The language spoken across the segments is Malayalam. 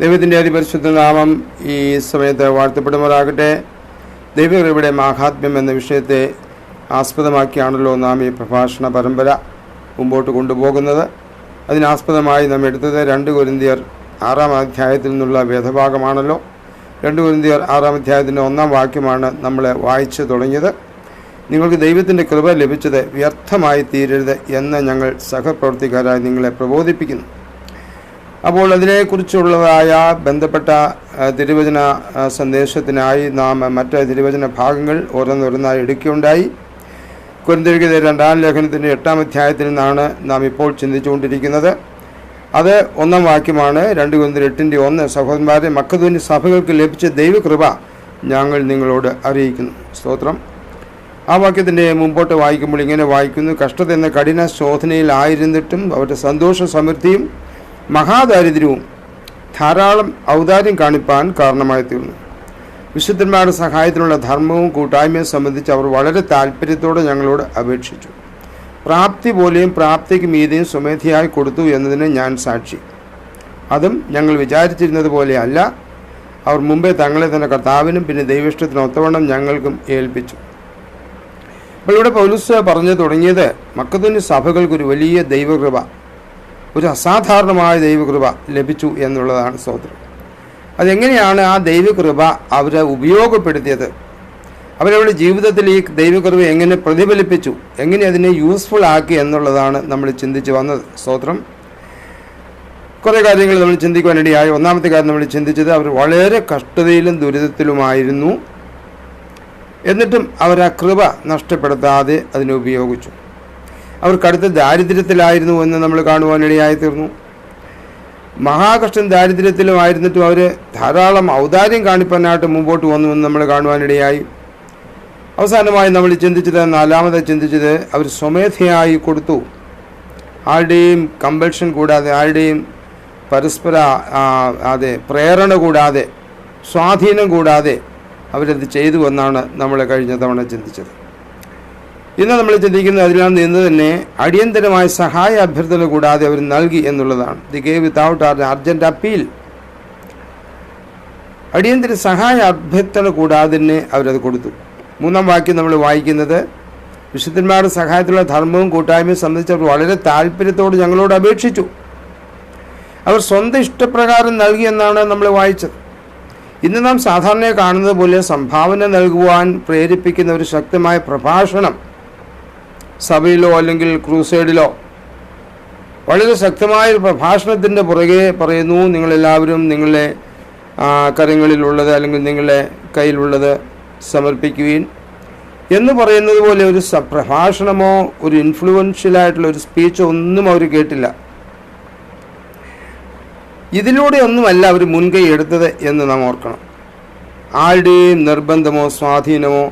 ദൈവത്തിന്റെ അതിപരിശുദ്ധ നാമം ഈ സമയത്ത് വാഴ്ത്തപ്പെടുമാറാകട്ടെ. ദൈവകൃപയുടെ മാഹാത്മ്യം എന്ന വിഷയത്തെ ആസ്പദമാക്കിയാണല്ലോ നാം ഈ പ്രഭാഷണ പരമ്പര മുമ്പോട്ട് കൊണ്ടുപോകുന്നത്. അതിനാസ്പദമായി നാം എടുത്തത് രണ്ട് കുരിന്തിയർ ആറാം അധ്യായത്തിൽ നിന്നുള്ള വേദഭാഗമാണല്ലോ. രണ്ട് കുരിന്തിയർ ആറാം അധ്യായത്തിന്റെ ഒന്നാം വാക്യമാണ് നമ്മൾ വായിച്ചു തുടങ്ങിയത്. നിങ്ങൾക്ക് ദൈവത്തിന്റെ കൃപ ലഭിച്ചത് വ്യർത്ഥമായി തീരരുത് എന്ന് ഞങ്ങൾ സഹപ്രവർത്തിക്കാരായി നിങ്ങളെ പ്രബോധിപ്പിക്കുന്നു. അപ്പോൾ അതിനെക്കുറിച്ചുള്ളതായ ബന്ധപ്പെട്ട തിരുവചന സന്ദേശത്തിനായി നാം മറ്റ് തിരുവചന ഭാഗങ്ങൾ ഓരോന്നോരോന്നായി എടുക്കുകയുണ്ടായി. കുരന്തിരിക്കുന്ന രണ്ടാം ലേഖനത്തിന്റെ എട്ടാം അധ്യായത്തിൽ നിന്നാണ് നാം ഇപ്പോൾ ചിന്തിച്ചുകൊണ്ടിരിക്കുന്നത്. അത് ഒന്നാം വാക്യമാണ്. രണ്ട് കുരുന്തിരി എട്ടിന്റെ ഒന്ന് സഹോദരന്മാരെ മക്കതൂന്യ സഭകൾക്ക് ലഭിച്ച ദൈവകൃപ ഞങ്ങൾ നിങ്ങളോട് അറിയിക്കുന്നു. സ്തോത്രം. ആ വാക്യത്തിന്റെ മുമ്പോട്ട് വായിക്കുമ്പോൾ ഇങ്ങനെ വായിക്കുന്നു കഷ്ടത എന്ന കഠിന ശോധനയിലായിരുന്നിട്ടും അവരുടെ സന്തോഷ സമൃദ്ധിയും മഹാദാരിദ്ര്യവും ധാരാളം ഔദാര്യം കാണിപ്പാൻ കാരണമായി തീർന്നു വിശുദ്ധന്മാരുടെ സഹായത്തിനുള്ള ധർമ്മവും കൂട്ടായ്മയും സംബന്ധിച്ച് അവർ വളരെ താല്പര്യത്തോടെ ഞങ്ങളോട് അപേക്ഷിച്ചു. പ്രാപ്തി പോലെയും പ്രാപ്തിക്ക് മീതിയും സ്വമേധയായി കൊടുത്തു എന്നതിന് ഞാൻ സാക്ഷി. അതും ഞങ്ങൾ വിചാരിച്ചിരുന്നത് പോലെയല്ല അവർ മുമ്പേ തങ്ങളെ തന്നെ കർത്താവിനും പിന്നെ ദൈവിഷ്ടത്തിനും ഒത്തവണ്ണം ഞങ്ങൾക്കും ഏൽപ്പിച്ചു. അപ്പോൾ ഇവിടെ പൗലുസ് പറഞ്ഞു തുടങ്ങിയത് മക്കത്തുന്യ സഭകൾക്കൊരു വലിയ ദൈവകൃപ. ഒരു അസാധാരണമായ ദൈവകൃപ ലഭിച്ചു എന്നുള്ളതാണ് സ്തോത്രം. അതെങ്ങനെയാണ് ആ ദൈവകൃപ അവരെ ഉപയോഗപ്പെടുത്തിയത്? അവരവരുടെ ജീവിതത്തിൽ ഈ ദൈവകൃപ എങ്ങനെ പ്രതിഫലിപ്പിച്ചു? എങ്ങനെ അതിനെ യൂസ്ഫുൾ ആക്കി എന്നുള്ളതാണ് നമ്മൾ ചിന്തിച്ച് വന്നത്. സ്തോത്രം. കുറേ കാര്യങ്ങൾ നമ്മൾ ചിന്തിക്കുവാനിടയായി ഒന്നാമത്തെ കാര്യം നമ്മൾ ചിന്തിച്ചത് അവർ വളരെ കഷ്ടതയിലും ദുരിതത്തിലുമായിരുന്നു. എന്നിട്ടും അവർ ആ കൃപ നഷ്ടപ്പെടുത്താതെ അതിനെ ഉപയോഗിച്ചു. അവർ കടുത്ത ദാരിദ്ര്യത്തിലായിരുന്നു എന്ന് നമ്മൾ കാണുവാനിടയായി തീർന്നു. മഹാകഷ്ടം ദാരിദ്ര്യത്തിലുമായിരുന്നിട്ടും അവർ ധാരാളം ഔദാര്യം കാണിപ്പാനായിട്ട് മുമ്പോട്ട് വന്നു എന്ന് നമ്മൾ കാണുവാനിടയായി. അവസാനമായി നമ്മൾ ചിന്തിച്ചത് നാലാമത് ചിന്തിച്ചത് അവർ സ്വമേധയായി കൊടുത്തു. ആരുടെയും കമ്പൽഷൻ കൂടാതെ ആരുടെയും പരസ്പര അതെ പ്രേരണ കൂടാതെ സ്വാധീനം കൂടാതെ അവരത് ചെയ്തു എന്നാണ് നമ്മൾ കഴിഞ്ഞ തവണ ചിന്തിച്ചത്. ഇന്ന് നമ്മൾ ചിന്തിക്കുന്നത് അതിലാണ് നിന്ന് തന്നെ അടിയന്തരമായ സഹായ അഭ്യർത്ഥന കൂടാതെ അവർ നൽകി എന്നുള്ളതാണ്. The gave without our urgent appeal അടിയന്തര സഹായ അഭ്യർത്ഥന കൂടാതെ തന്നെ അവരത് കൊടുത്തു. മൂന്നാം വാക്യം നമ്മൾ വായിക്കുന്നത് വിശുദ്ധന്മാരുടെ സഹായത്തിലുള്ള ധർമ്മവും കൂട്ടായ്മയും സംബന്ധിച്ച് അവർ വളരെ താല്പര്യത്തോട് ഞങ്ങളോട് അപേക്ഷിച്ചു. അവർ സ്വന്തം ഇഷ്ടപ്രകാരം നൽകിയെന്നാണ് നമ്മൾ വായിച്ചത്. ഇന്ന് നാം സാധാരണയായി കാണുന്നത് പോലെ സംഭാവന നൽകുവാൻ പ്രേരിപ്പിക്കുന്ന ഒരു ശക്തമായ പ്രഭാഷണം സഭയിലോ അല്ലെങ്കിൽ ക്രൂസൈഡിലോ. വളരെ ശക്തമായ ഒരു പ്രഭാഷണത്തിന്റെ പുറകെ പറയുന്നു നിങ്ങളെല്ലാവരും നിങ്ങളുടെ കരങ്ങളിലുള്ളത് അല്ലെങ്കിൽ നിങ്ങളുടെ കയ്യിലുള്ളത് സമർപ്പിക്കുകയും എന്ന് പറയുന്നത് പോലെ ഒരു പ്രഭാഷണമോ ഒരു ഇൻഫ്ലുവൻഷ്യലായിട്ടുള്ള ഒരു സ്പീച്ചോ ഒന്നും അവർ കേട്ടില്ല. ഇതിലൂടെ ഒന്നുമല്ല അവർ മുൻകൈ എടുത്തത് എന്ന് നാം ഓർക്കണം. ആരുടെയും നിർബന്ധമോ സ്വാധീനമോ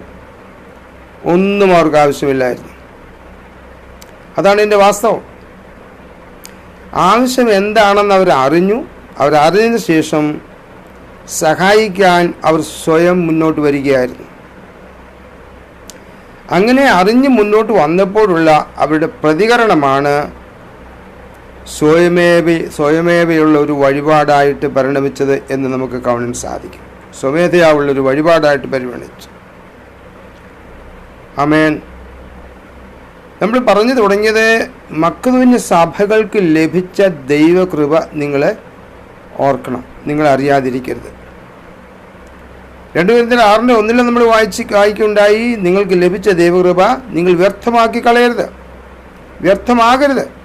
ഒന്നും അവർക്ക് ആവശ്യമില്ലായിരുന്നു. അതാണ് എന്റെ വാസ്തവം. ആവശ്യം എന്താണെന്ന് അവർ അറിഞ്ഞു. അവരറിഞ്ഞതിന് ശേഷം സഹായിക്കാൻ അവർ സ്വയം മുന്നോട്ട് വരികയായിരുന്നു. അങ്ങനെ അറിഞ്ഞ് മുന്നോട്ട് വന്നപ്പോഴുള്ള അവരുടെ പ്രതികരണമാണ് സ്വയമേവ സ്വയമേവയുള്ള ഒരു വഴിപാടായിട്ട് പരിണമിച്ചത് എന്ന് നമുക്ക് കാണാൻ സാധിക്കും. സ്വമേധയാവുള്ളൊരു വഴിപാടായിട്ട് പരിഗണിച്ചു അമേൻ നമ്മൾ പറഞ്ഞു തുടങ്ങിയത് മക്കതുവിന് സഭകൾക്ക് ലഭിച്ച ദൈവകൃപ നിങ്ങൾ ഓർക്കണം നിങ്ങൾ അറിയാതിരിക്കരുത്. രണ്ടു പേരത്തിൽ ആറിന്റെ ഒന്നിലും നമ്മൾ വായിച്ച് വായിക്കുണ്ടായി നിങ്ങൾക്ക് ലഭിച്ച ദൈവകൃപ നിങ്ങൾ വ്യർത്ഥമാക്കി കളയരുത് വ്യർത്ഥമാകരുത്.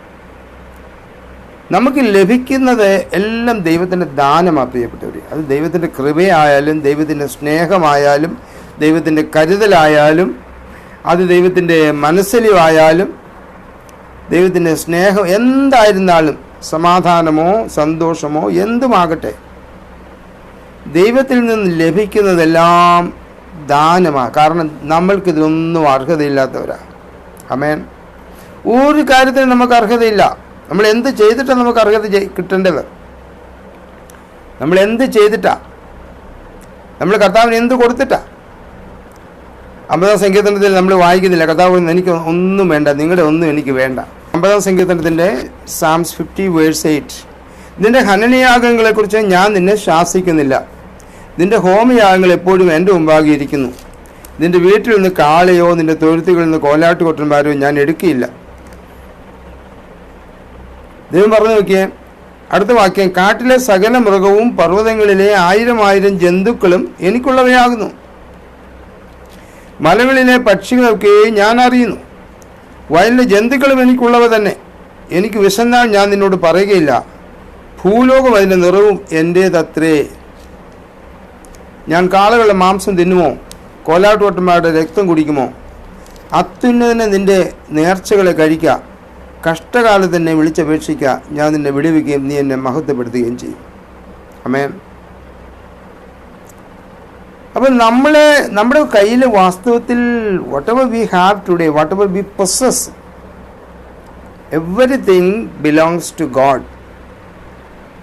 നമുക്ക് ലഭിക്കുന്നത് എല്ലാം ദൈവത്തിന്റെ ദാനമാണ് പ്രിയപ്പെട്ടവർ അത് ദൈവത്തിന്റെ കൃപയായാലും ദൈവത്തിന്റെ സ്നേഹമായാലും ദൈവത്തിന്റെ കരുതലായാലും അത് ദൈവത്തിന്റെ മനസ്സിലായാലും ദൈവത്തിന്റെ സ്നേഹം എന്തായിരുന്നാലും സമാധാനമോ സന്തോഷമോ എന്തുമാകട്ടെ ദൈവത്തിൽ നിന്ന് ലഭിക്കുന്നതെല്ലാം ദാനമാണ്. കാരണം നമ്മൾക്കിതിലൊന്നും അർഹതയില്ലാത്തവരാ. അമേൻ ഒരു കാര്യത്തിന് നമുക്ക് അർഹതയില്ല. നമ്മൾ എന്ത് ചെയ്തിട്ടാണ് നമുക്ക് അർഹത കിട്ടേണ്ടത്? നമ്മൾ എന്ത് ചെയ്തിട്ടാ? നമ്മൾ കർത്താവിന് എന്ത് കൊടുത്തിട്ടാ? അമ്പതാം സങ്കീർത്തനത്തിൽ നമ്മൾ വായിക്കുന്നില്ല. കർത്താവ് എനിക്ക് ഒന്നും വേണ്ട. നിങ്ങളുടെ ഒന്നും എനിക്ക് വേണ്ട. അമ്പതാം സങ്കീർത്തനത്തിന്റെ സാംസ് ഫിഫ്റ്റി വേഴ്സ് എയ്റ്റ് നിന്റെ ഹനനയാഗങ്ങളെക്കുറിച്ച് ഞാൻ നിന്നെ ശാസിക്കുന്നില്ല. നിന്റെ ഹോമയാഗങ്ങൾ എപ്പോഴും എന്റെ മുമ്പാകെ ഇരിക്കുന്നു. നിന്റെ വീട്ടിൽ നിന്ന് കാളയോ നിന്റെ തൊഴുത്തുകളിൽ നിന്ന് കോലാട്ടുകൊട്ടന്മാരോ ഞാൻ എടുക്കില്ല ദൈവം പറഞ്ഞു നോക്കിയേ അടുത്ത വാക്യം കാട്ടിലെ സകല മൃഗവും പർവതങ്ങളിലെ ആയിരം ആയിരം ജന്തുക്കളും എനിക്കുള്ളവയാകുന്നു. മലകളിലെ പക്ഷികളൊക്കെ ഞാൻ അറിയുന്നു. വയലിലെ ജന്തുക്കളും എനിക്കുള്ളവ തന്നെ. എനിക്ക് വിശന്നാൽ ഞാൻ നിന്നോട് പറയുകയില്ല. ഭൂലോകം അതിന്റെ നിറവും എന്റേതത്രേ ഞാൻ കാളകളുടെ മാംസം തിന്നുമോ? കോലാട്ടുവട്ടന്മാരുടെ രക്തം കുടിക്കുമോ? അത്യുന്നതിനെ നിന്റെ നേർച്ചകളെ കഴിക്കുക കഷ്ടകാലത്ത് വിളിച്ചപേക്ഷിക്കുക ഞാൻ നിന്നെ വിടുവിക്കുകയും നീ എന്നെ മഹത്വപ്പെടുത്തുകയും ചെയ്യും. അമേൻ അപ്പം നമ്മളെ നമ്മുടെ കയ്യിൽ വാസ്തവത്തിൽ whatever we have today whatever we possess everything belongs to God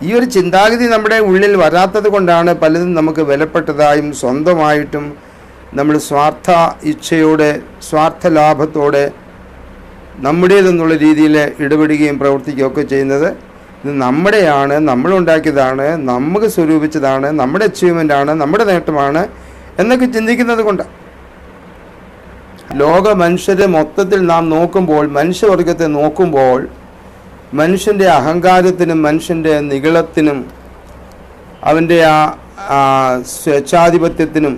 ഈ ഒരു ചിന്താഗതി നമ്മുടെ ഉള്ളിൽ വരാത്തത് കൊണ്ടാണ് പലതും നമുക്ക് വിലപ്പെട്ടതായും സ്വന്തമായിട്ടും നമ്മൾ സ്വാർത്ഥ ഇച്ഛയോടെ സ്വാർത്ഥ ലാഭത്തോടെ നമ്മുടേതെന്നുള്ള രീതിയിൽ ഇടപെടുകയും പ്രവർത്തിക്കുകയൊക്കെ ചെയ്യുന്നത് ഇത് നമ്മുടെയാണ് നമ്മളുണ്ടാക്കിയതാണ് നമുക്ക് സ്വരൂപിച്ചതാണ് നമ്മുടെ അച്ചീവ്മെന്റ് ആണ് നമ്മുടെ നേട്ടമാണ് എന്നൊക്കെ ചിന്തിക്കുന്നത് കൊണ്ട്. ലോക മനുഷ്യരെ മൊത്തത്തിൽ നാം നോക്കുമ്പോൾ മനുഷ്യവർഗത്തെ നോക്കുമ്പോൾ മനുഷ്യന്റെ അഹങ്കാരത്തിനും മനുഷ്യന്റെ നികളത്തിനും അവന്റെ ആ സ്വേച്ഛാധിപത്യത്തിനും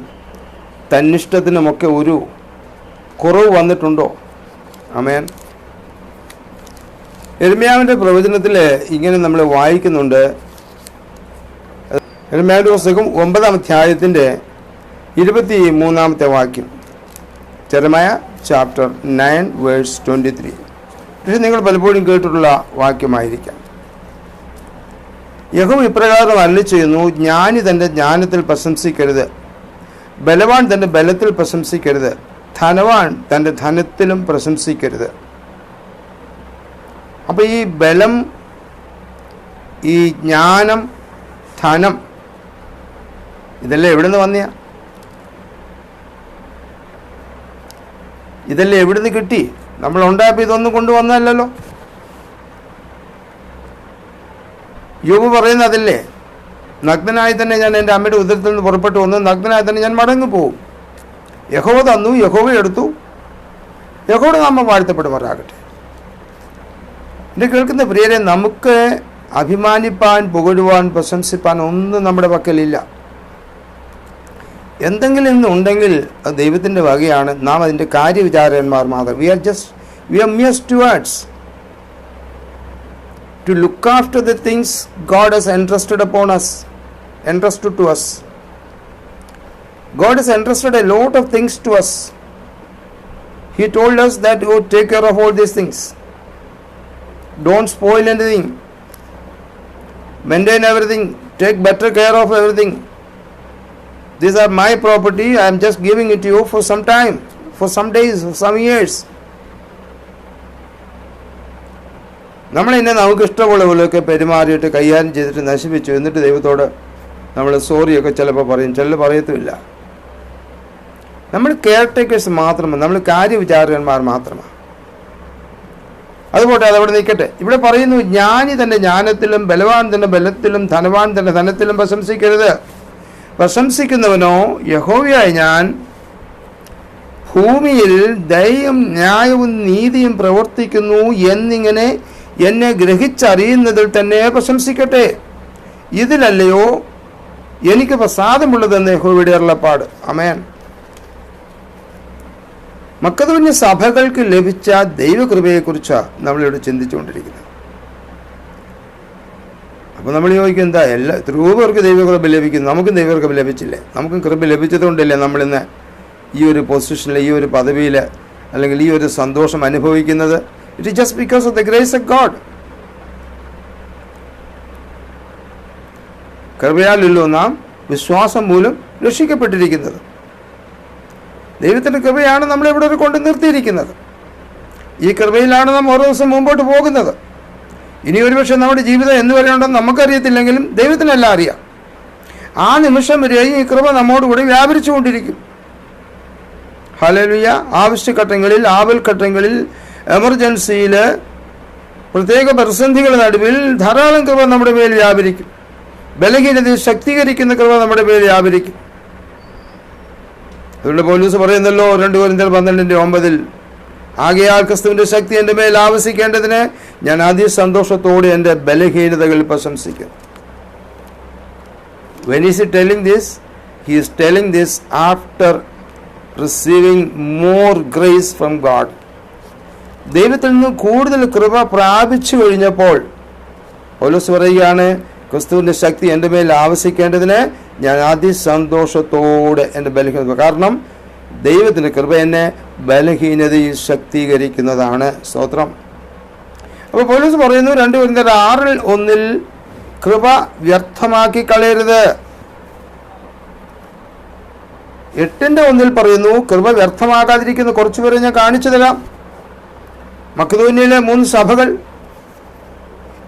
തന്നിഷ്ടത്തിനുമൊക്കെ ഒരു കുറവ് വന്നിട്ടുണ്ടോ? അമേൻ എരുമയാവിന്റെ പ്രവചനത്തിൽ ഇങ്ങനെ നമ്മൾ വായിക്കുന്നുണ്ട്. എരുമയാവിന്റെ പുസ്തകം ഒമ്പതാം അധ്യായത്തിന്റെ ഇരുപത്തി മൂന്നാമത്തെ വാക്യം. Jeremiah chapter nine verse twenty three. പക്ഷെ നിങ്ങൾ പലപ്പോഴും കേട്ടിട്ടുള്ള വാക്യമായിരിക്കാം. യഹു ഇപ്രകാരം അല്ല ചെയ്യുന്നു ജ്ഞാനി തന്റെ ജ്ഞാനത്തിൽ പ്രശംസിക്കരുത്. ബലവാൻ തന്റെ ബലത്തിൽ പ്രശംസിക്കരുത്. ധനവാൻ തന്റെ ധനത്തിലും പ്രശംസിക്കരുത്. അപ്പോൾ ഈ ബലം ഈ ജ്ഞാനം ധനം ഇതെല്ലാം എവിടെ നിന്ന് വന്നയാ? ഇതെല്ലാം എവിടുന്ന് കിട്ടി? നമ്മൾ ഉണ്ടാക്കി ഇതൊന്നും കൊണ്ടുവന്നല്ലോ യോബ് പറയുന്ന അതല്ലേ? നഗ്നനായി തന്നെ ഞാൻ എന്റെ അമ്മയുടെ ഉദരത്തിൽ നിന്ന് പുറപ്പെട്ടു വന്നു നഗ്നനായി തന്നെ ഞാൻ മടങ്ങി പോകും യഹോവ തന്നു യഹോവ എടുത്തു. നമ്മൾ നാമം വാഴ്ത്തപ്പെടുമാറാകട്ടെ. എന്റെ കേൾക്കുന്ന പ്രിയരെ നമുക്ക് അഭിമാനിപ്പാൻ പുകഴുവാൻ പ്രശംസിപ്പാൻ ഒന്നും നമ്മുടെ പക്കലില്ല. എന്തെങ്കിലും ഇന്ന് ഉണ്ടെങ്കിൽ അത് ദൈവത്തിന്റെ വകയാണ്. നാം അതിന്റെ കാര്യവിചാരന്മാർ മാത്രം. We are just we are mere words to look after the things God has entrusted upon us entrusted to us God has entrusted a lot of things to us he told us that go take care of all these things. Don't spoil anything. Maintain everything. Take better care of everything. These are my property. I am just giving it to you for some time, for some days, for some years. നമ്മൾ എന്നെ നമുക്ക് ഇഷ്ടമുള്ള പോലെയൊക്കെ പെരുമാറിയിട്ട് കൈകാര്യം ചെയ്തിട്ട് നശിപ്പിച്ചു എന്നിട്ട് ദൈവത്തോട് നമ്മൾ സോറിയൊക്കെ ചിലപ്പോൾ പറയും ചിലർ പറയത്തുമില്ല നമ്മൾ കെയർ ടേക്കേഴ്സ് മാത്രമാണ് നമ്മൾ കാര്യവിചാരകന്മാർ മാത്രമാണ് അതുപോട്ടെ അതവിടെ നിൽക്കട്ടെ. ഇവിടെ പറയുന്നു ജ്ഞാനി തന്റെ ജ്ഞാനത്തിലും ബലവാൻ തന്റെ ബലത്തിലും ധനവാൻ തന്റെ ധനത്തിലും പ്രശംസിക്കരുത്. പ്രശംസിക്കുന്നവനോ യഹോവയായ ഞാൻ ഭൂമിയിൽ ദയയും ന്യായവും നീതിയും പ്രവർത്തിക്കുന്നു എന്നിങ്ങനെ എന്നെ ഗ്രഹിച്ചറിയുന്നതിൽ തന്നെ പ്രശംസിക്കട്ടെ. ഇതിലല്ലയോ എനിക്ക് പ്രസാദമുള്ളതെന്ന് യഹോവയുടെ അരുളപ്പാട്. അമേൻ മക്കതോന്യ സഭകൾക്ക് ലഭിച്ച ദൈവകൃപയെക്കുറിച്ചാണ് നമ്മളിവിടെ ചിന്തിച്ചുകൊണ്ടിരിക്കുന്നത്. അപ്പോൾ നമ്മൾ ചോദിക്കും എന്താ എല്ലാ എത്രയോ ദൈവകൃപ ലഭിക്കുന്നു? നമുക്കും ദൈവകൃപ ലഭിച്ചില്ലേ? നമുക്കും കൃപ ലഭിച്ചതുകൊണ്ടല്ലേ നമ്മളിന്ന് ഈ ഒരു പൊസിഷനിൽ ഈ ഒരു പദവിയിൽ അല്ലെങ്കിൽ ഈ ഒരു സന്തോഷം അനുഭവിക്കുന്നത്? It is just because of the grace of God കൃപയാലല്ലോ നാം വിശ്വാസം മൂലം രക്ഷിക്കപ്പെട്ടിരിക്കുന്നത്. ദൈവത്തിന്റെ കൃപയാണ് നമ്മളെ ഇവിടെ ഒരു കൊണ്ട് നിർത്തിയിരിക്കുന്നത്. ഈ കൃപയിലാണ് നാം ഓരോ ദിവസം മുമ്പോട്ട് പോകുന്നത്. ഇനി ഒരുപക്ഷെ നമ്മുടെ ജീവിതം എന്ന് വരെയുണ്ടെന്ന് നമുക്കറിയത്തില്ലെങ്കിലും ദൈവത്തിനെല്ലാം അറിയാം. ആ നിമിഷം വരെയും ഈ കൃപ നമ്മോടുകൂടി വ്യാപരിച്ചുകൊണ്ടിരിക്കും. ഹലലുയ ആവശ്യഘട്ടങ്ങളിൽ ആപൽഘട്ടങ്ങളിൽ എമർജൻസിയിൽ പ്രത്യേക പ്രതിസന്ധികളുടെ നടുവിൽ ധാരാളം കൃപ നമ്മുടെ മേൽ വ്യാപരിക്കും. ബലഹീനതയെ ശക്തീകരിക്കുന്ന കൃപ നമ്മുടെ മേൽ വ്യാപരിക്കും. അതുകൊണ്ട് പോലീസ് പറയുന്നല്ലോ രണ്ട് കുരിന്തൽ പന്ത്രണ്ടിന്റെ ഒമ്പതിൽ ആകെയാൽ ക്രിസ്തുവിന്റെ ശക്തി എന്റെ മേൽ ആവശ്യിക്കേണ്ടതിന് ഞാൻ അതിസന്തോഷത്തോടെ എന്റെ ബലഹീനതകൾ പ്രശംസിക്കും. When is he telling this he is telling this after receiving more grace from God ദൈവത്തിൽ നിന്ന് കൂടുതൽ കൃപ പ്രാപിച്ചു കഴിഞ്ഞപ്പോൾ പോലീസ് പറയുകയാണ് ക്രിസ്തുവിന്റെ ശക്തി എന്റെ മേൽ ആവശ്യിക്കേണ്ടതിന് ഞാൻ അതിസന്തോഷത്തോടെ എന്റെ ബലഹീനത കാരണം ദൈവത്തിന്റെ കൃപ എന്നെ ബലഹീനതയിൽ ശക്തീകരിക്കുന്നതാണ് സ്തോത്രം. അപ്പോൾ പോലീസ് പറയുന്നു രണ്ട് വരുന്ന ആറിൽ ഒന്നിൽ കൃപ വ്യർത്ഥമാക്കി കളയരുത്. എട്ടിന്റെ ഒന്നിൽ പറയുന്നു കൃപ വ്യർത്ഥമാകാതിരിക്കുന്ന. കുറച്ചുപേരെ ഞാൻ കാണിച്ചു തരാം. മക്കതൂന്യയിലെ മൂന്ന് സഭകൾ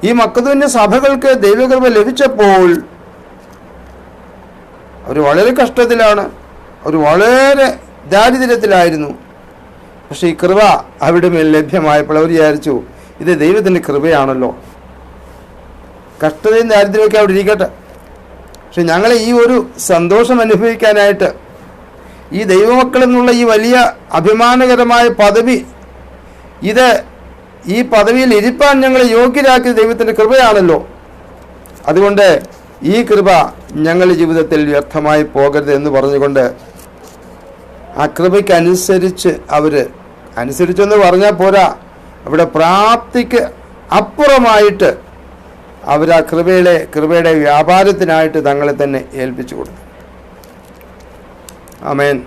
ഈ മക്കതൂന്യ സഭകൾക്ക് ദൈവകൃപ ലഭിച്ചപ്പോൾ അവർ വളരെ കഷ്ടത്തിലാണ്. അവർ വളരെ ദാരിദ്ര്യത്തിലായിരുന്നു. പക്ഷേ ഈ കൃപ അവിടെ മേൽ ലഭ്യമായപ്പോൾ അവർ വിചാരിച്ചു ഇത് ദൈവത്തിന്റെ കൃപയാണല്ലോ. കഷ്ടതയും ദാരിദ്ര്യമൊക്കെ അവിടെ ഇരിക്കട്ടെ. പക്ഷെ ഞങ്ങളെ ഈ ഒരു സന്തോഷം അനുഭവിക്കാനായിട്ട് ഈ ദൈവമക്കൾ എന്നുള്ള ഈ വലിയ അഭിമാനകരമായ പദവി ഇത് ഈ പദവിയിൽ ഇരിപ്പാൻ ഞങ്ങളെ യോഗ്യരാക്കിയ ദൈവത്തിന്റെ കൃപയാണല്ലോ. അതുകൊണ്ട് ഈ കൃപ ഞങ്ങളുടെ ജീവിതത്തിൽ വ്യർത്ഥമായി പോകരുത് എന്ന് പറഞ്ഞുകൊണ്ട് ആ കൃപയ്ക്കനുസരിച്ച് അവർ അനുസരിച്ചെന്ന് പറഞ്ഞാൽ പോരാ. അവിടെ പ്രാപ്തിക്ക് അപ്പുറമായിട്ട് അവർ ആ കൃപയുടെ കൃപയുടെ വ്യാപാരത്തിനായിട്ട് തങ്ങളെ തന്നെ ഏൽപ്പിച്ചു കൊടുത്തു ആമേൻ.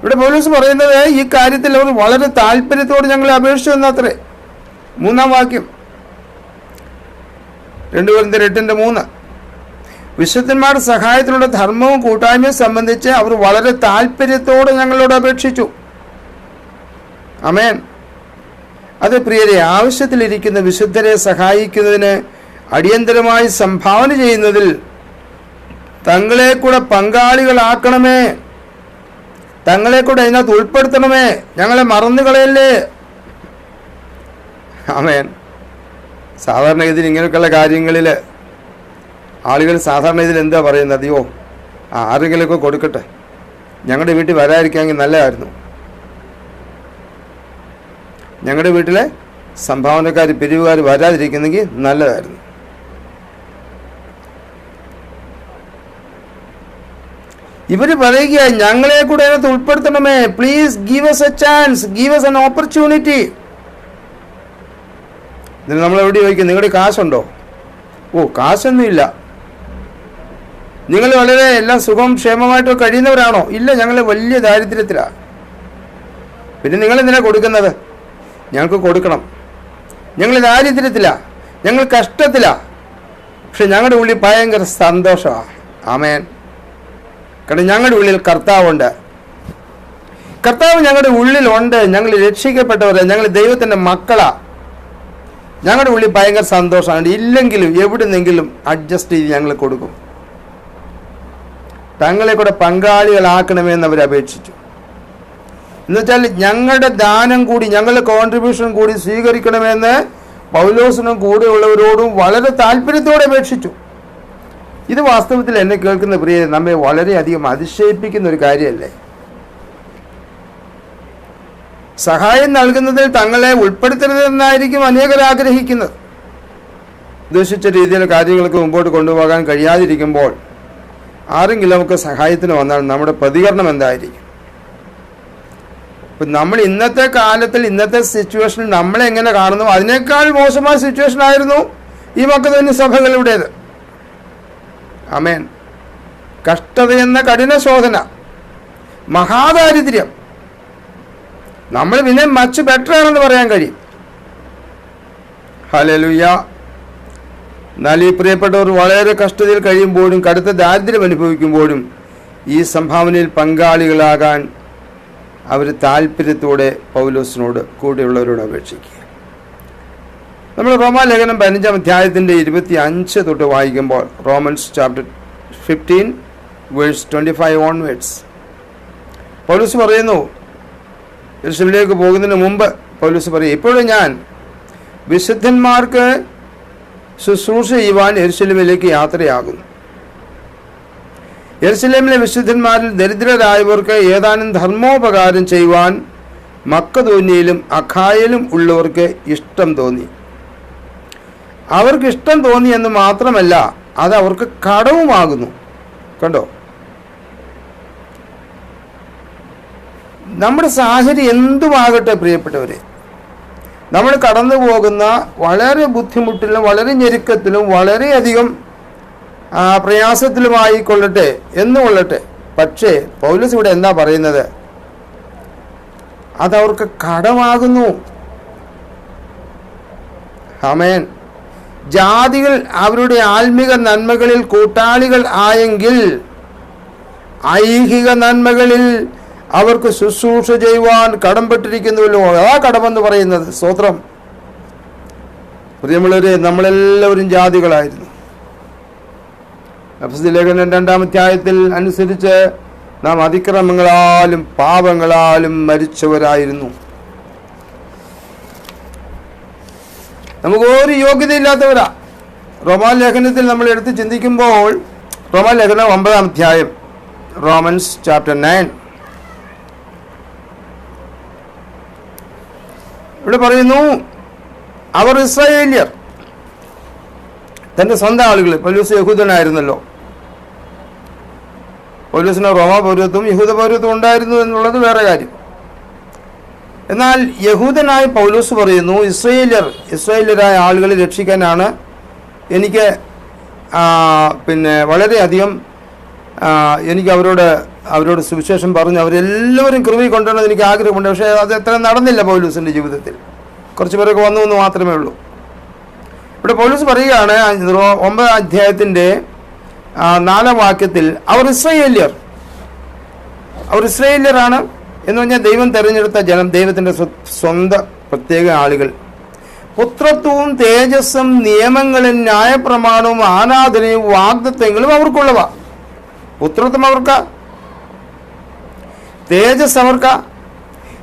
ഇവിടെ പോലീസ് പറയുന്നത് ഈ കാര്യത്തിൽ അവർ വളരെ താല്പര്യത്തോട് ഞങ്ങളെ അപേക്ഷിച്ചു എന്നത്രേ. മൂന്നാം വാക്യം. രണ്ടു പേരുടെ എട്ടിന്റെ മൂന്ന്. വിശുദ്ധന്മാരുടെ സഹായത്തിനുള്ള ധർമ്മവും കൂട്ടായ്മയും സംബന്ധിച്ച് അവർ വളരെ താല്പര്യത്തോടെ ഞങ്ങളോട് അപേക്ഷിച്ചു. അമേൻ അത് പ്രിയരെ ആവശ്യത്തിലിരിക്കുന്ന വിശുദ്ധരെ സഹായിക്കുന്നതിന് അടിയന്തരമായി സംഭാവന ചെയ്യുന്നതിൽ തങ്ങളെ കൂടെ പങ്കാളികളാക്കണമേ. തങ്ങളെ കൂടെ അതിനകത്ത് ഉൾപ്പെടുത്തണമേ. ഞങ്ങളെ മറന്നു കളയല്ലേ. ആമേൻ. സാധാരണഗതിയിൽ ഇങ്ങനെയൊക്കെയുള്ള കാര്യങ്ങളിൽ ആളുകൾ സാധാരണ ഇതിൽ എന്താ പറയുന്നത്? അതെയോ ആരെങ്കിലുമൊക്കെ കൊടുക്കട്ടെ. ഞങ്ങളുടെ വീട്ടിൽ വരാതിരിക്കാമെങ്കിൽ നല്ലതായിരുന്നു. ഞങ്ങളുടെ വീട്ടിലെ സംഭാവനക്കാർ പിരിവുകാർ വരാതിരിക്കുന്നെങ്കിൽ നല്ലതായിരുന്നു. ഇവർ പറയുക ഞങ്ങളെ കൂടെ അതിനകത്ത് ഉൾപ്പെടുത്തണമേ. Please give us a chance give us an opportunity ഇതിന് നമ്മൾ എവിടെ ചോദിക്കും? നിങ്ങളുടെ കാശുണ്ടോ? ഓ കാശൊന്നുമില്ല നിങ്ങൾ വളരെ എല്ലാം സുഖം ക്ഷേമമായിട്ട് കഴിയുന്നവരാണോ? ഇല്ല ഞങ്ങൾ വലിയ ദാരിദ്ര്യത്തിലാണ് പിന്നെ നിങ്ങൾ എന്തിനാണ് കൊടുക്കുന്നത്? ഞങ്ങൾക്ക് കൊടുക്കണം. ഞങ്ങൾ ദാരിദ്ര്യത്തിലാണ് ഞങ്ങൾ കഷ്ടത്തിലാണ് പക്ഷെ ഞങ്ങളുടെ ഉള്ളിൽ ഭയങ്കര സന്തോഷമാണ് ആമേൻ. കാരണം ഞങ്ങളുടെ ഉള്ളിൽ കർത്താവുണ്ട്. കർത്താവ് ഞങ്ങളുടെ ഉള്ളിലുണ്ട്. ഞങ്ങൾ രക്ഷിക്കപ്പെട്ടവരെ. ഞങ്ങൾ ദൈവത്തിന്റെ മക്കളാ. ഞങ്ങളുടെ ഉള്ളിൽ ഭയങ്കര സന്തോഷമാണ്. ഇല്ലെങ്കിലും എവിടെ നിന്നെങ്കിലും അഡ്ജസ്റ്റ് ചെയ്ത് ഞങ്ങൾ കൊടുക്കും. തങ്ങളെ കൂടെ പങ്കാളികളാക്കണമെന്ന് അവർ അപേക്ഷിച്ചു. എന്നുവെച്ചാൽ ഞങ്ങളുടെ ദാനം കൂടി ഞങ്ങളുടെ കോൺട്രിബ്യൂഷൻ കൂടി സ്വീകരിക്കണമെന്ന് പൗലോസിനും കൂടെയുള്ളവരോടും വളരെ താല്പര്യത്തോടെ അപേക്ഷിച്ചു. ഇത് വാസ്തവത്തിൽ എന്നെ കേൾക്കുന്ന പ്രിയ നമ്മെ വളരെയധികം അതിശയിപ്പിക്കുന്ന ഒരു കാര്യമല്ലേ? സഹായം നൽകുന്നതിൽ തങ്ങളെ ഉൾപ്പെടുത്തരുതെന്നായിരിക്കും അനേകർ ആഗ്രഹിക്കുന്നത്. ഉദ്ദേശിച്ച രീതിയിൽ കാര്യങ്ങൾക്ക് മുമ്പോട്ട് കൊണ്ടുപോകാൻ കഴിയാതിരിക്കുമ്പോൾ ആരെങ്കിലും നമുക്ക് സഹായത്തിന് വന്നാൽ നമ്മുടെ പ്രതികരണം എന്തായിരിക്കും? ഇപ്പം നമ്മൾ ഇന്നത്തെ കാലത്തിൽ ഇന്നത്തെ സിറ്റുവേഷനിൽ നമ്മളെങ്ങനെ കാണുന്നു? അതിനേക്കാൾ മോശമായ സിറ്റുവേഷൻ ആയിരുന്നു ഈ മക്കതന്യ സഭകളുടേത് അമേൻ കഷ്ടതയെന്ന കഠിന ശോധന. മഹാദാരിദ്ര്യം. നമ്മൾ പിന്നെ മച്ച് ബെറ്റർ ആണെന്ന് പറയാൻ കഴിയും. ഹലലുയ എന്നാൽ ഈ പ്രിയപ്പെട്ടവർ വളരെ കഷ്ടതയിൽ കഴിയുമ്പോഴും കടുത്ത ദാരിദ്ര്യം അനുഭവിക്കുമ്പോഴും ഈ സംഭാവനയിൽ പങ്കാളികളാകാൻ അവർ താല്പര്യത്തോടെ പൗലോസിനോട് കൂടെയുള്ളവരോട് അപേക്ഷിക്കുക. നമ്മൾ റോമാലേഖനം പതിനഞ്ചാം അധ്യായത്തിന്റെ ഇരുപത്തി അഞ്ച് തൊട്ട് വായിക്കുമ്പോൾ Romans chapter fifteen verse twenty five onwards പൗലോസ് പറയുന്നു യെരുശലേമിലേക്ക് പോകുന്നതിന് മുമ്പ് പൗലൂസ് പറയും ഇപ്പോഴും ഞാൻ വിശുദ്ധന്മാർക്ക് ശുശ്രൂഷ ചെയ്യുവാൻ എരുസലമിലേക്ക് യാത്രയാകുന്നു. എരുസലേമിലെ വിശുദ്ധന്മാരിൽ ദരിദ്രരായവർക്ക് ഏതാനും ധർമ്മോപകാരം ചെയ്യുവാൻ മക്കതോന്നിയിലും അഖായയിലും ഉള്ളവർക്ക് ഇഷ്ടം തോന്നി. അവർക്ക് ഇഷ്ടം തോന്നി എന്ന് മാത്രമല്ല അത് അവർക്ക് കടവുമാകുന്നു. കണ്ടോ? നമ്മുടെ സാഹചര്യം എന്തുമാകട്ടെ പ്രിയപ്പെട്ടവരെ? നമ്മൾ കടന്നു പോകുന്ന വളരെ ബുദ്ധിമുട്ടിലും വളരെ ഞെരുക്കത്തിലും വളരെയധികം പ്രയാസത്തിലുമായിക്കൊള്ളട്ടെ പ്രയാസത്തിലുമായി കൊള്ളട്ടെ എന്നും കൊള്ളട്ടെ പക്ഷേ പൗലസ് ഇവിടെ എന്താ പറയുന്നത്? അതവർക്ക് കടമാകുന്നു. ഹമേൻ ജാതികൾ അവരുടെ ആത്മിക നന്മകളിൽ കൂട്ടാളികൾ ആയെങ്കിൽ ഐഹിക നന്മകളിൽ അവർക്ക് ശുശ്രൂഷ ചെയ്യുവാൻ കടംപെട്ടിരിക്കുന്നുവല്ലോ അതാ കടമെന്ന് പറയുന്നത് സ്തോത്രം. പ്രിയമുള്ളവരെ നമ്മളെല്ലാവരും ജാതികളായിരുന്നു. ലേഖനം രണ്ടാം അധ്യായത്തിൽ അനുസരിച്ച് നാം അതിക്രമങ്ങളാലും പാപങ്ങളാലും മരിച്ചവരായിരുന്നു. നമുക്ക് ഒരു യോഗ്യതയില്ലാത്തവരാ. റോമാ ലേഖനത്തിൽ നമ്മൾ എടുത്ത് ചിന്തിക്കുമ്പോൾ റോമാ ലേഖനം ഒമ്പതാം അധ്യായം റോമൻസ് ചാപ്റ്റർ നയൻ. ഇവിടെ പറയുന്നു അവർ ഇസ്രായേലിയർ തന്റെ സ്വന്തം ആളുകൾ പൗലൂസ് യഹൂദനായിരുന്നല്ലോ. പൗലൂസിന് റോമ പൗരത്വം യഹൂദ പൗരത്വം ഉണ്ടായിരുന്നു എന്നുള്ളത് വേറെ കാര്യം. എന്നാൽ യഹൂദനായ പൗലൂസ് പറയുന്നു ഇസ്രയേലിയർ ഇസ്രയേലിയരായ ആളുകളെ രക്ഷിക്കാനാണ് എനിക്ക് പിന്നെ വളരെയധികം എനിക്ക് അവരോട് അവരോട് സുവിശേഷം പറഞ്ഞു. അവരെല്ലാവരും കൃപി കൊണ്ടുവന്നത് എനിക്ക് ആഗ്രഹമുണ്ട്. പക്ഷേ അത് എത്ര നടന്നില്ല പൗലൂസിന്റെ ജീവിതത്തിൽ. കുറച്ച് പേരൊക്കെ വന്നു എന്ന് മാത്രമേ ഉള്ളൂ. ഇവിടെ പൗലൂസ് പറയുകയാണ് ഒമ്പത് അധ്യായത്തിന്റെ നാലാം വാക്യത്തിൽ അവർ ഇസ്രയേലിയർ അവർ ഇസ്രയേല്യരാണ് എന്ന് പറഞ്ഞാൽ ദൈവം തെരഞ്ഞെടുത്ത ജനം ദൈവത്തിന്റെ സ്വ- സ്വന്തം പ്രത്യേക ആളുകൾ. പുത്രത്വവും തേജസ്സും നിയമങ്ങളും ന്യായപ്രമാണവും ആരാധനയും വാഗ്ദത്വങ്ങളും അവർക്കുള്ളവ. പുത്രത്വം അവർക്ക. തേജസ് അവർക്ക.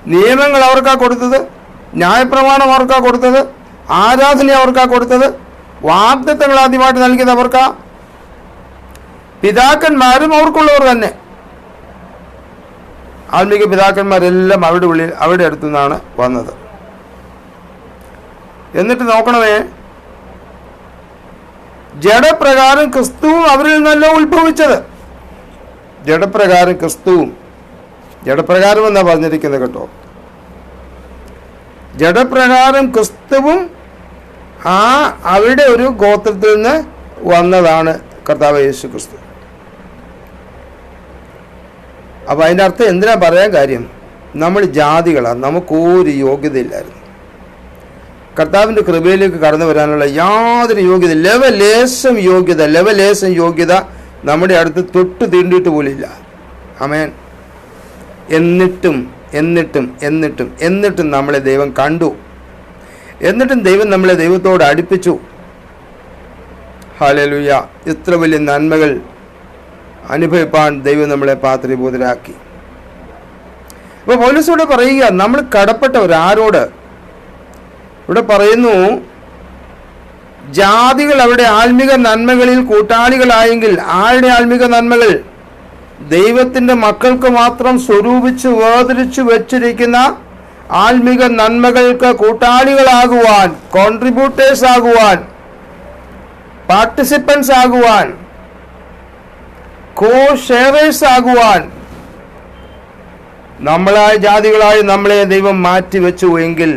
നിയമങ്ങൾ അവർക്കാ കൊടുത്തത്. ന്യായപ്രമാണം അവർക്കാ കൊടുത്തത്. ആരാധന അവർക്കാ കൊടുത്തത്. വാഗ്ദത്തങ്ങൾ ആദ്യമായിട്ട് നൽകിയത് അവർക്കാ. പിതാക്കന്മാരും അവർക്കുള്ളവർ തന്നെ. ആത്മീക പിതാക്കന്മാരെല്ലാം അവരുടെ ഉള്ളിൽ അവരുടെ അടുത്തു നിന്നാണ് വന്നത്. എന്നിട്ട് നോക്കണമേ ജഡപ്രകാരം ക്രിസ്തുവും അവരിൽ നിന്നല്ല ഉത്ഭവിച്ചത്. ജഡപ്രകാരം ക്രിസ്തുവും ജഡപ്രകാരം എന്നാ പറഞ്ഞിരിക്കുന്നത് കേട്ടോ? ജഡപ്രകാരം ക്രിസ്തുവും ആ അവരുടെ ഒരു ഗോത്രത്തിൽ നിന്ന് വന്നതാണ് കർത്താവ് യേശു ക്രിസ്തു അപ്പം അതിന്റെ അർത്ഥം എന്തിനാ പറയാൻ കാര്യം? നമ്മൾ ജാതികളാണ്. നമുക്കൊരു യോഗ്യതയില്ലായിരുന്നു. കർത്താവിന്റെ കൃപയിലേക്ക് കടന്നു വരാനുള്ള യാതൊരു യോഗ്യത ലവലേശം യോഗ്യത ലവലേശം യോഗ്യത നമ്മുടെ അടുത്ത് തൊട്ട് തീണ്ടിയിട്ട് പോലില്ല അമേൻ എന്നിട്ടും എന്നിട്ടും എന്നിട്ടും എന്നിട്ടും നമ്മളെ ദൈവം കണ്ടു. എന്നിട്ടും ദൈവം നമ്മളെ ദൈവത്തോട് അടുപ്പിച്ചു. ഹാലലുയ ഇത്ര വലിയ നന്മകൾ അനുഭവിപ്പാൻ ദൈവം നമ്മളെ പാത്രീഭൂതരാക്കി. അപ്പോൾ പോലീസോട് പറയുക നമ്മൾ കടപ്പെട്ട ഒരാരോട് ഇവിടെ പറയുന്നു ജാതികൾ അവരുടെ ആത്മിക നന്മകളിൽ കൂട്ടാളികളായെങ്കിൽ ആരുടെ ആത്മിക നന്മകൾ? ദൈവത്തിന്റെ മക്കൾക്ക് മാത്രം സ്വരൂപിച്ച് വേർതിരിച്ചു വെച്ചിരിക്കുന്ന ആത്മിക നന്മകൾക്ക് കൂട്ടാളികളാകുവാൻ കോൺട്രിബ്യൂട്ടേഴ്സ് ആകുവാൻ പാർട്ടിസിപ്പൻസ് ആകുവാൻ കോ ഷെയറേഴ്സ് ആകുവാൻ നമ്മളായ ജാതികളായി നമ്മളെ ദൈവം മാറ്റി വെച്ചു എങ്കിൽ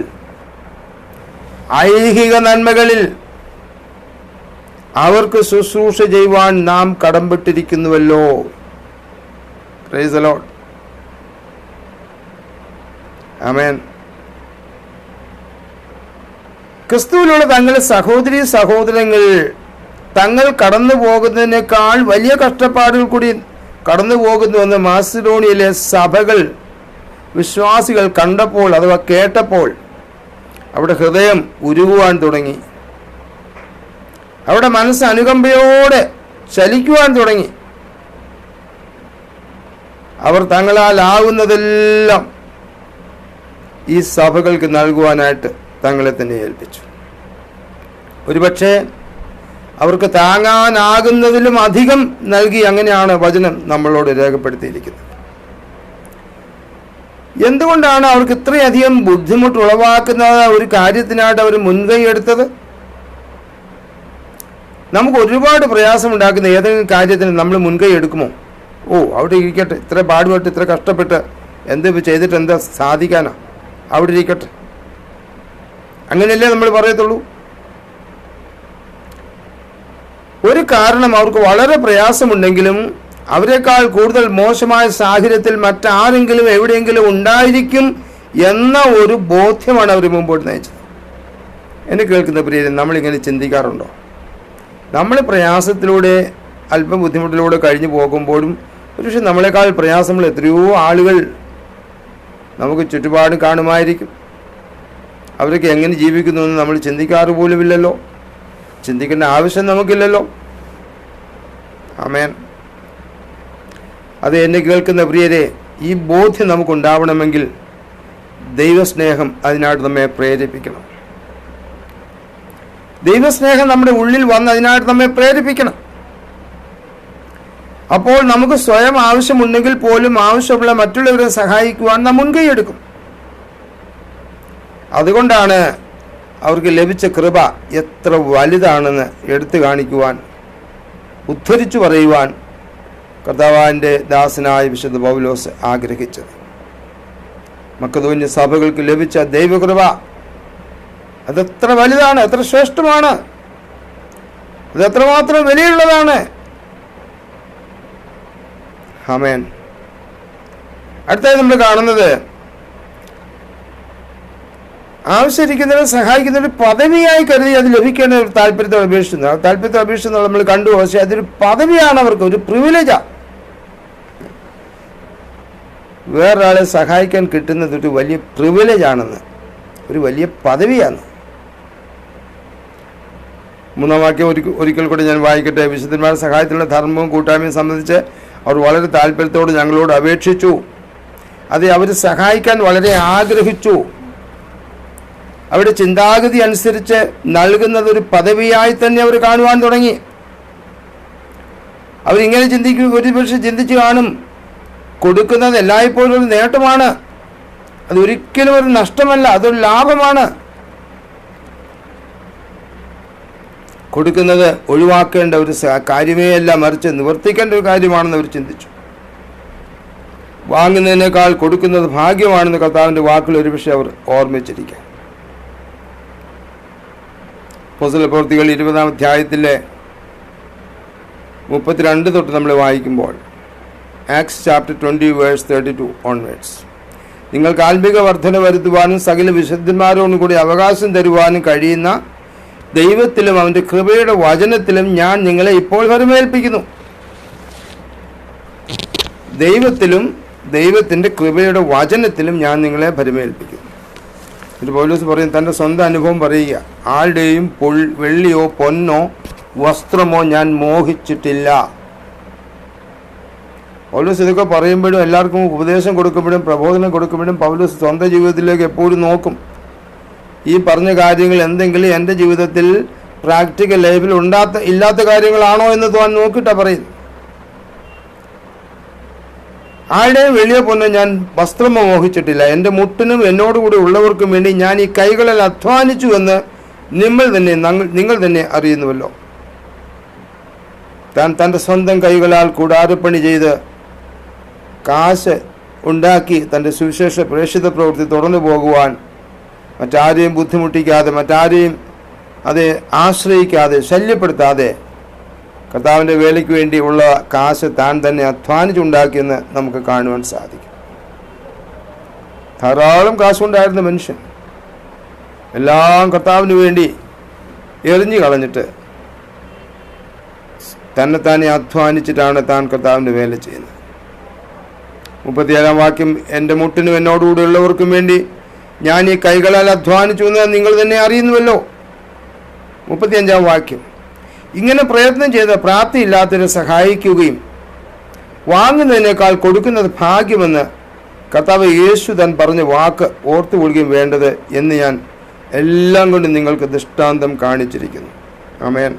ഐഹിക നന്മകളിൽ അവർക്ക് ശുശ്രൂഷ ചെയ്യുവാൻ നാം the Lord. ആമേൻ ക്രിസ്തുവിലുള്ള തങ്ങളുടെ സഹോദരി സഹോദരങ്ങൾ തങ്ങൾ കടന്നു പോകുന്നതിനേക്കാൾ വലിയ കഷ്ടപ്പാടുകൾ കൂടി കടന്നു പോകുന്നുവെന്ന് മാസിഡോണിയയിലെ സഭകൾ വിശ്വാസികൾ കണ്ടപ്പോൾ അഥവാ കേട്ടപ്പോൾ അവിടെ ഹൃദയം ഉരുകുവാൻ തുടങ്ങി. അവിടെ മനസ്സ് അനുകമ്പയോടെ ചലിക്കുവാൻ തുടങ്ങി. അവർ തങ്ങളാൽ ആവുന്നതെല്ലാം ഈ സഭകൾക്ക് നൽകുവാനായിട്ട് തങ്ങളെ തന്നെ ഏൽപ്പിച്ചു. ഒരുപക്ഷെ അവർക്ക് താങ്ങാനാകുന്നതിലും അധികം നൽകി അങ്ങനെയാണ് വചനം നമ്മളോട് രേഖപ്പെടുത്തിയിരിക്കുന്നത്. എന്തുകൊണ്ടാണ് അവർക്ക് ഇത്രയധികം ബുദ്ധിമുട്ട് ഉളവാക്കുന്ന ഒരു കാര്യത്തിനായിട്ട് അവർ മുൻകൈ എടുത്തത്? നമുക്ക് ഒരുപാട് പ്രയാസമുണ്ടാക്കുന്ന ഏതെങ്കിലും കാര്യത്തിന് നമ്മൾ മുൻകൈ എടുക്കുമോ? ഓ അവിടെ ഇരിക്കട്ടെ. ഇത്ര പാടുപെട്ട് ഇത്ര കഷ്ടപ്പെട്ട് എന്ത് ചെയ്തിട്ട് എന്താ സാധിക്കാനാ? അവിടെ ഇരിക്കട്ടെ. അങ്ങനെയല്ലേ നമ്മൾ പറയത്തുള്ളൂ? ഒരു കാരണം അവർക്ക് വളരെ പ്രയാസമുണ്ടെങ്കിലും അവരെക്കാൾ കൂടുതൽ മോശമായ സാഹചര്യത്തിൽ മറ്റാരെങ്കിലും എവിടെയെങ്കിലും ഉണ്ടായിരിക്കും എന്ന ഒരു ബോധ്യമാണ് അവർ മുമ്പോട്ട് നയിച്ചത്. എന്നെ കേൾക്കുന്ന പ്രിയരെ നമ്മളിങ്ങനെ ചിന്തിക്കാറുണ്ടോ? നമ്മൾ പ്രയാസത്തിലൂടെ അല്പം ബുദ്ധിമുട്ടിലൂടെ കഴിഞ്ഞു പോകുമ്പോഴും ഒരുപക്ഷെ നമ്മളെക്കാൾ പ്രയാസമുള്ള എത്രയോ ആളുകൾ നമുക്ക് ചുറ്റുപാടും കാണുമായിരിക്കും. അവരൊക്കെ എങ്ങനെ ജീവിക്കുന്നു എന്ന് നമ്മൾ ചിന്തിക്കാറ് പോലുമില്ലല്ലോ. ചിന്തിക്കേണ്ട ആവശ്യം നമുക്കില്ലല്ലോ. ആമേൻ. അത് എന്നെ കേൾക്കുന്ന പ്രിയരെ ഈ ബോധ്യം നമുക്കുണ്ടാവണമെങ്കിൽ ദൈവസ്നേഹം അതിനായിട്ട് നമ്മെ പ്രേരിപ്പിക്കണം. ദൈവസ്നേഹം നമ്മുടെ ഉള്ളിൽ വന്ന് അതിനായിട്ട് നമ്മെ പ്രേരിപ്പിക്കണം. അപ്പോൾ നമുക്ക് സ്വയം ആവശ്യമുണ്ടെങ്കിൽ പോലും ആവശ്യമുള്ള മറ്റുള്ളവരെ സഹായിക്കുവാൻ നാം മുൻകൈ എടുക്കും. അതുകൊണ്ടാണ് അവർക്ക് ലഭിച്ച കൃപ എത്ര വലുതാണെന്ന് എടുത്തു കാണിക്കുവാൻ ഉദ്ധരിച്ചു പറയുവാൻ കർത്താവാന്റെ ദാസനായ വിശുദ്ധ പൗലോസ് ആഗ്രഹിച്ചത്. മക്കതൂന്യ സഭകൾക്ക് ലഭിച്ച ദൈവകൃപ അതെത്ര വലുതാണ് എത്ര ശ്രേഷ്ഠമാണ് അത് എത്രമാത്രം വിലയുള്ളതാണ്. ഹമേൻ അടുത്തായി നമ്മൾ കാണുന്നത് ആവശ്യമിരിക്കുന്നവരെ സഹായിക്കുന്ന ഒരു പദവിയായി കരുതി അത് ലഭിക്കേണ്ട ഒരു താല്പര്യത്തെ അപേക്ഷിക്കുന്നു. താല്പര്യത്തെ അപേക്ഷിക്കുന്നത് നമ്മൾ കണ്ടു. പക്ഷെ അതൊരു പദവിയാണ് അവർക്ക് ഒരു പ്രിവിലേജാണ് വേറൊരാളെ സഹായിക്കാൻ കിട്ടുന്നത് ഒരു വലിയ പ്രിവിലേജ് ആണെന്ന് ഒരു വലിയ പദവിയാണ്. മൂന്നാം വാക്യം ഒരിക്കൽ ഒരിക്കൽ കൂടി ഞാൻ വായിക്കട്ടെ. വിശുദ്ധന്മാരുടെ സഹായത്തിലുള്ള ധർമ്മവും കൂട്ടായ്മയും സംബന്ധിച്ച് അവർ വളരെ താല്പര്യത്തോട് ഞങ്ങളോട് അപേക്ഷിച്ചു. അത് അവർ സഹായിക്കാൻ വളരെ ആഗ്രഹിച്ചു. അവരുടെ ചിന്താഗതി അനുസരിച്ച് നൽകുന്നത് ഒരു പദവിയായി തന്നെ അവർ കാണുവാൻ തുടങ്ങി. അവരിങ്ങനെ ചിന്തിക്കും ഒരുപക്ഷെ ചിന്തിച്ചു കാണും. കൊടുക്കുന്നത് എല്ലായ്പ്പോഴും ഒരു നേട്ടമാണ്. അതൊരിക്കലും ഒരു നഷ്ടമല്ല അതൊരു ലാഭമാണ്. കൊടുക്കുന്നത് ഒഴിവാക്കേണ്ട ഒരു കാര്യമേ അല്ല മറിച്ച് നിവർത്തിക്കേണ്ട ഒരു കാര്യമാണെന്ന് അവർ ചിന്തിച്ചു. വാങ്ങുന്നതിനേക്കാൾ കൊടുക്കുന്നത് ഭാഗ്യമാണെന്ന് കർത്താവിന്റെ വാക്കുകൾ ഒരുപക്ഷെ അവർ ഓർമ്മിച്ചിരിക്കാം. പുസ്തക പ്രവൃത്തികൾ ഇരുപതാം അധ്യായത്തിലെ മുപ്പത്തിരണ്ട് തൊട്ട് നമ്മൾ വായിക്കുമ്പോൾ Acts chapter twenty verse thirty two onwards. നിങ്ങൾക്ക് ആത്മിക വർധന വരുത്തുവാനും സകല വിശുദ്ധന്മാരോടും കൂടി അവകാശം തരുവാനും കഴിയുന്ന ദൈവത്തിലും അവന്റെ കൃപയുടെ വചനത്തിലും ഞാൻ നിങ്ങളെ ഇപ്പോൾ വരമേൽപ്പിക്കുന്നു. ദൈവത്തിലും ദൈവത്തിന്റെ കൃപയുടെ വചനത്തിലും ഞാൻ നിങ്ങളെ ഭരമേൽപ്പിക്കുന്നു ഇത് പൗലോസ് പറയും തന്റെ സ്വന്തം അനുഭവം പറയുക. ആരുടെയും പൊൾ വെള്ളിയോ പൊന്നോ വസ്ത്രമോ ഞാൻ മോഹിച്ചിട്ടില്ല. പൗലോസ് ഇതൊക്കെ പറയുമ്പോഴും എല്ലാവർക്കും ഉപദേശം കൊടുക്കുമ്പോഴും പ്രബോധനം കൊടുക്കുമ്പോഴും പൗലോസ് സ്വന്തം ജീവിതത്തിലേക്ക് എപ്പോഴും നോക്കും. ഈ പറഞ്ഞ കാര്യങ്ങൾ എന്തെങ്കിലും എന്റെ ജീവിതത്തിൽ പ്രാക്ടിക്കൽ ലൈഫിൽ ഉണ്ടാത്ത ഇല്ലാത്ത കാര്യങ്ങളാണോ എന്ന് താൻ നോക്കിയിട്ടാണ് പറയുന്നത്. ആരുടെയും വെളിയെ പൊന്ന് ഞാൻ വസ്ത്രം മോഹിച്ചിട്ടില്ല. എന്റെ മുട്ടിനും എന്നോടുകൂടി ഉള്ളവർക്കും വേണ്ടി ഞാൻ ഈ കൈകളിൽ അധ്വാനിച്ചു എന്ന് നിങ്ങൾ തന്നെ നിങ്ങൾ തന്നെ അറിയുന്നുവല്ലോ. താൻ തന്റെ സ്വന്തം കൈകളാൽ കൂടാരപ്പണി ചെയ്ത് കാശ് ഉണ്ടാക്കി തന്റെ സുവിശേഷ പ്രേക്ഷിത പ്രവൃത്തി തുടർന്നു പോകുവാൻ മറ്റാരെയും ബുദ്ധിമുട്ടിക്കാതെ മറ്റാരെയും അത് ആശ്രയിക്കാതെ ശല്യപ്പെടുത്താതെ കർത്താവിന്റെ വേലയ്ക്ക് വേണ്ടിയുള്ള കാശ് താൻ തന്നെ അധ്വാനിച്ചുണ്ടാക്കിയെന്ന് നമുക്ക് കാണുവാൻ സാധിക്കും. ധാരാളം കാശുണ്ടായിരുന്ന മനുഷ്യൻ എല്ലാം കർത്താവിന് വേണ്ടി എറിഞ്ഞു കളഞ്ഞിട്ട് തന്നെ തന്നെ അധ്വാനിച്ചിട്ടാണ് താൻ കർത്താവിന്റെ വേല ചെയ്യുന്നത്. മുപ്പത്തിയേഴാം വാക്യം എന്റെ മുട്ടിനും എന്നോടുകൂടെ ഉള്ളവർക്കും വേണ്ടി ഞാൻ ഈ കൈകളാൽ അധ്വാനിച്ചു എന്ന് നിങ്ങൾ തന്നെ അറിയുന്നുവല്ലോ. മുപ്പത്തിയഞ്ചാം വാക്യം ഇങ്ങനെ പ്രയത്നം ചെയ്ത് പ്രാപ്തിയില്ലാത്തവരെ സഹായിക്കുകയും വാങ്ങുന്നതിനേക്കാൾ കൊടുക്കുന്നത് ഭാഗ്യമെന്ന് കർത്താവ് യേശു തൻ പറഞ്ഞ വാക്ക് ഓർത്തു കൊടുക്കുകയും വേണ്ടത് എന്ന് ഞാൻ എല്ലാം കൊണ്ടും നിങ്ങൾക്ക് ദൃഷ്ടാന്തം കാണിച്ചിരിക്കുന്നു. ആമേൻ.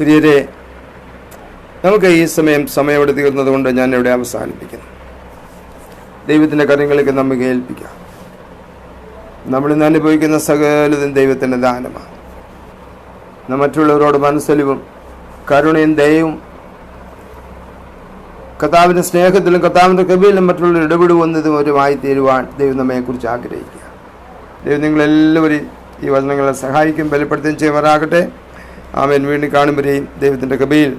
പ്രിയരെ നമുക്ക് ഈ സമയം സമയം തീർന്നത് കൊണ്ട് ഞാൻ ഇവിടെ അവസാനിപ്പിക്കുന്നു. ദൈവത്തിന്റെ കാര്യങ്ങളിലേക്ക് നമുക്ക് ഏൽപ്പിക്കാം. നമ്മൾ ഇന്ന് അനുഭവിക്കുന്ന സകലതും ദൈവത്തിന്റെ ദാനമാണ്. മറ്റുള്ളവരോട് മനസ്സലിവും കരുണയും ദയവും കഥാവിന്റെ സ്നേഹത്തിലും കഥാവിന്റെ കൃപയിലും മറ്റുള്ളവർ ഇടപെടുവന്നതും ഒരുമായി തീരുവാൻ ദൈവം നമ്മെക്കുറിച്ച് ആഗ്രഹിക്കുക. ദൈവം നിങ്ങളെല്ലാവരും ഈ വചനങ്ങളെ സഹായിക്കും ബലപ്പെടുത്തുകയും ചെയ്യുമാറാകട്ടെ. ആമേൻ. വീണ്ടും കാണുമ്പോഴേയും ദൈവത്തിന്റെ കൃപയിൽ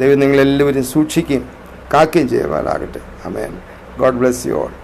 ദൈവം നിങ്ങളെല്ലാവരും സൂക്ഷിക്കുകയും കാക്കുകയും ചെയ്യുമാറാകട്ടെ. ആമേൻ. God bless you all.